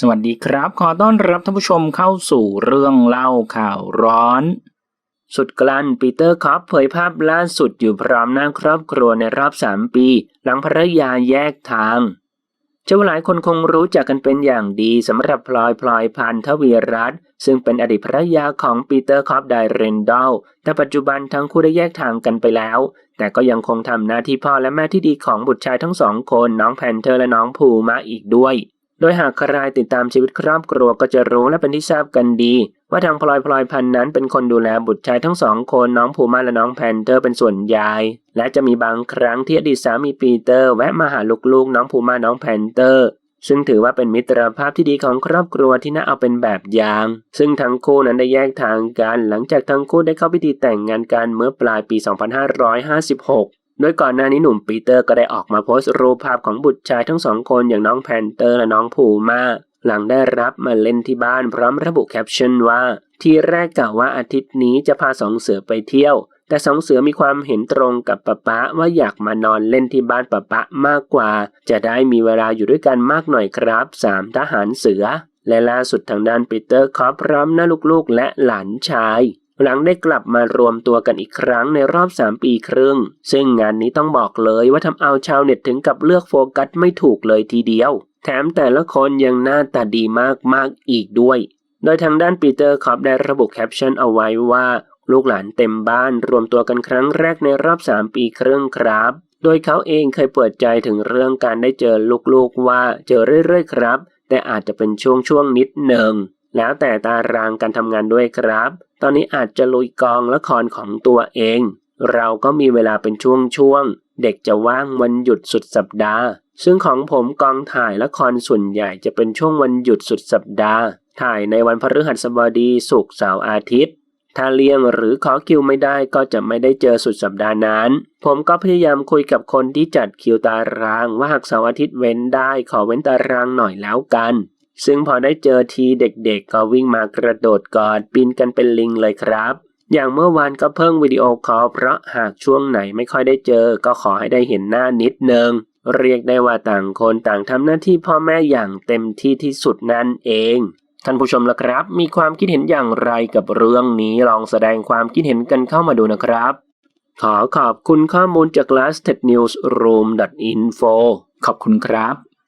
สวัสดีครับ ขอต้อนรับท่านผู้ชมเข้าสู่เรื่องเล่าข่าวร้อน สุดกลั้นปีเตอร์คอปเผยภาพล่าสุดอยู่พร้อมหน้าครอบครัวในรอบ 3 ปี หลังภรรยาแยกทางเจ้าหลายคนคงรู้จักกันเป็นอย่างดีสำหรับพลอยพลอยพันธวีรัตซึ่งเป็นอดีตภรรยาของปีเตอร์คอปไดเรนดอลแต่ปัจจุบันทั้งคู่ได้แยกทางกันไปแล้ว แต่ก็ยังคงทำหน้าที่พ่อและแม่ที่ดีของบุตรชายทั้งสองคนน้องแพนเทอร์และน้องภูมาอีกด้วย โดยหากใครติดตามชีวิตครอบครัวก็จะรู้และเป็นที่ทราบกันดี ว่าทางพลอยพลอยพันธุ์นั้นเป็นคนดูแลบุตรชายทั้งสองคนน้องภูมาและน้องแพนเทอร์เป็นส่วนใหญ่และจะมีบางครั้งที่อดีตสามีปีเตอร์แวะมาหาลูกๆน้องภูมาน้องแพนเตอร์ซึ่งถือว่าเป็นมิตรภาพที่ดีของครอบครัวที่น่าเอาเป็นแบบอย่าง ซึ่งทั้งคู่นั้นได้แยกทางกัน หลังจากทั้งคู่ได้เข้าพิธีแต่งงานกันเมื่อปลายปี 2556 โดยก่อนหน้านี้หนุ่มปีเตอร์ก็ได้ออกมาโพสต์รูปภาพของบุตรชายทั้งสองคนอย่างน้องแพนเตอร์และน้องภูมาหลังได้รับมาเล่นที่บ้านพร้อมระบุแคปชั่นว่า ทีแรกกล่าวว่าอาทิตย์นี้จะพาสองเสือไปเที่ยว แต่สองเสือมีความเห็นตรงกับป๊าป๊าว่าอยากมานอนเล่นที่บ้านป๊าป๊ามากกว่า จะได้มีเวลาอยู่ด้วยกันมากหน่อยครับสามทหารเสือ และล่าสุดทางด้านปีเตอร์ขอพร้อมหน้าลูกๆ และหลานชาย หลังได้กลับมารวมตัวกันอีกครั้งในรอบ 3 ปีครึ่ง ซึ่งงานนี้ต้องบอกเลยว่าทำเอาชาวเน็ตถึงกับเลือกโฟกัสไม่ถูกเลยทีเดียว แถมแต่ละคนยังหน้าตาดีมากๆอีกด้วย โดยทางด้านปีเตอร์คอปได้ระบุแคปชั่นเอาไว้ว่า ลูกหลานเต็มบ้านรวมตัวกันครั้งแรกในรอบ 3 ปีครึ่งครับ โดยเขาเองเคยเปิดใจถึงเรื่องการได้เจอลูกๆว่าเจอเรื่อยๆครับ แต่อาจจะเป็นช่วงๆนิดหนึ่ง แล้วแต่ตารางการทำงานด้วยครับ ตอนนี้อาจจะลุยกองละครของตัวเอง เราก็มีเวลาเป็นช่วงๆ เด็กจะว่างวันหยุดสุดสัปดาห์ ซึ่งของผมกองถ่ายละครส่วนใหญ่จะเป็นช่วงวันหยุดสุดสัปดาห์ ถ่ายในวันพฤหัสบดีศุกร์เสาร์อาทิตย์ ถ้าเลี่ยงหรือขอคิวไม่ได้ก็จะไม่ได้เจอสุดสัปดาห์นั้น ผมก็พยายามคุยกับคนที่จัดคิวตารางว่าหากเสาร์อาทิตย์เว้นได้ขอเว้นตารางหน่อยแล้วกัน ซึ่งพอได้เจอทีเด็กๆก็วิ่งมากระโดดกอดปีนกันเป็นลิงเลยครับ อย่างเมื่อวานก็เพิ่งวิดีโอคอลเพราะหากช่วงไหนไม่ค่อยได้เจอ ก็ขอให้ได้เห็นหน้านิดนึง เรียกได้ว่าต่างคนต่างทำหน้าที่พ่อแม่อย่างเต็มที่ที่สุดนั่นเองท่านผู้ชมล่ะครับ มีความคิดเห็นอย่างไรกับเรื่องนี้ลองแสดงความคิดเห็นกันเข้ามาดูนะครับ ขอขอบคุณข้อมูลจาก lasted news room info ขอบคุณครับ